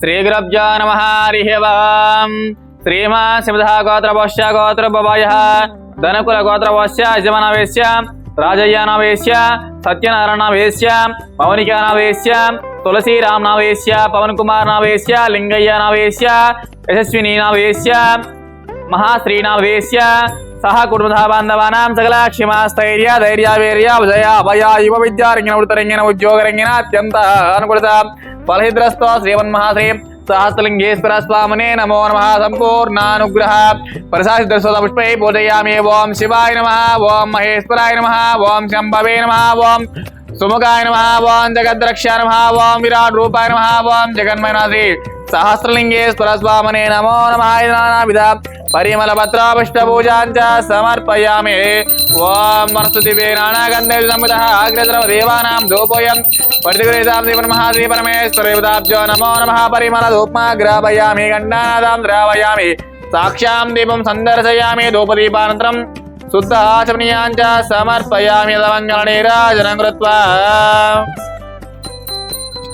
శ్రీగురబ్జా నమ హరి ఓం శ్రీమా శివధ గోత్రవశ్య గోత్రభవాయ ధనకుల గోత్రవశ్య యజమానవేశ్య రాజయ్యానవేశ్య సత్యనారాయణవేశ్య పవనికానవేశ్య తులసీరామ్నవేశ్య పవన్ కుమార్ నవేశ్య లింగయ్య నవేశ్య యశస్విని నవేశ్య మహాశ్రీనావేశ్య సహ కుటుంబ బాంధవానాం सह कुटुम्बः बांधवा सकल क्षमास्थैर्य धैर्यावीर्य विजय, अभय, युव विद्यारङ्गिन वृत्तरङ्गिन उद्योगरङ्गिन अत्यन्तः अनुकूलता। फलहिद्रस्तो श्रीवन्महाश्री स्वामने नमो नम, सम्पूर्णानुग्रह। प्रसादितस्वता पुष्पै पूजयामि ॐ शिवाय नम ॐ महेश्वराय नम ॐ शंभवे नम ॐ सुमुखाय नम ॐ जगद्रक्षा नम ॐ विराट रूपाय नम ॐ जगन्मयनाथी। सहस्रलिङ्गेश्वर स्वामने नमो नमः विधा పూజాంచ సమర్పయామి. ఓం వనస్తుతివే నానాగంధే సముద అగ్రద్రవ దేవానాం ధూపోయం. పరిగృహీతాం దేవన మహాదేవ పరమేశ్వర దేవతాభ్యో నమో నమ పరిమళ ధూప్మా గ్రాపయామి గండానాదాం ద్రావయామి. సాక్ష్యాం దీపం సందర్శయామి ధూపదీపానంతరం. శుద్ధ ఆచమనీయాంచ సమర్పయామి లవంగళ నీరాజనం కృత్వా.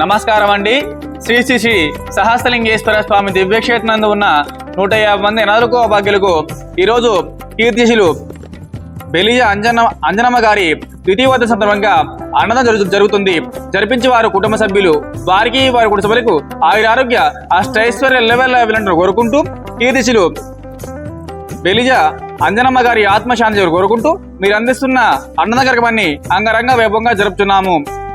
నమస్కారం అండి శ్రీ శ్రీ శ్రీ సహస్రలింగేశ్వర స్వామి దివ్యక్షేత్రందు ఉన్న నూట యాభై మంది నదులకు భాగ్యులకు ఈరోజు కీర్తిశిలు బెలియ అంజన అంజనమ్మ గారి ద్వితీయోత్సవ సందర్భంగా అన్నదానం జరుగు జరుగుతుంది. జరిపించి వారు కుటుంబ సభ్యులు వారికి వారి కుటుంబ సభ్యులకు ఆయుర ఆరోగ్య అష్టైశ్వర్య లెవెల్ లెవెల్ కోరుకుంటూ కీర్తిశిలు బెలిజ అంజనమ్మ గారి ఆత్మశాంతి కోరుకుంటూ మీరు అందిస్తున్న అన్నదాన కార్యక్రమాన్ని అంగరంగ వైభవంగా జరుపుతున్నాము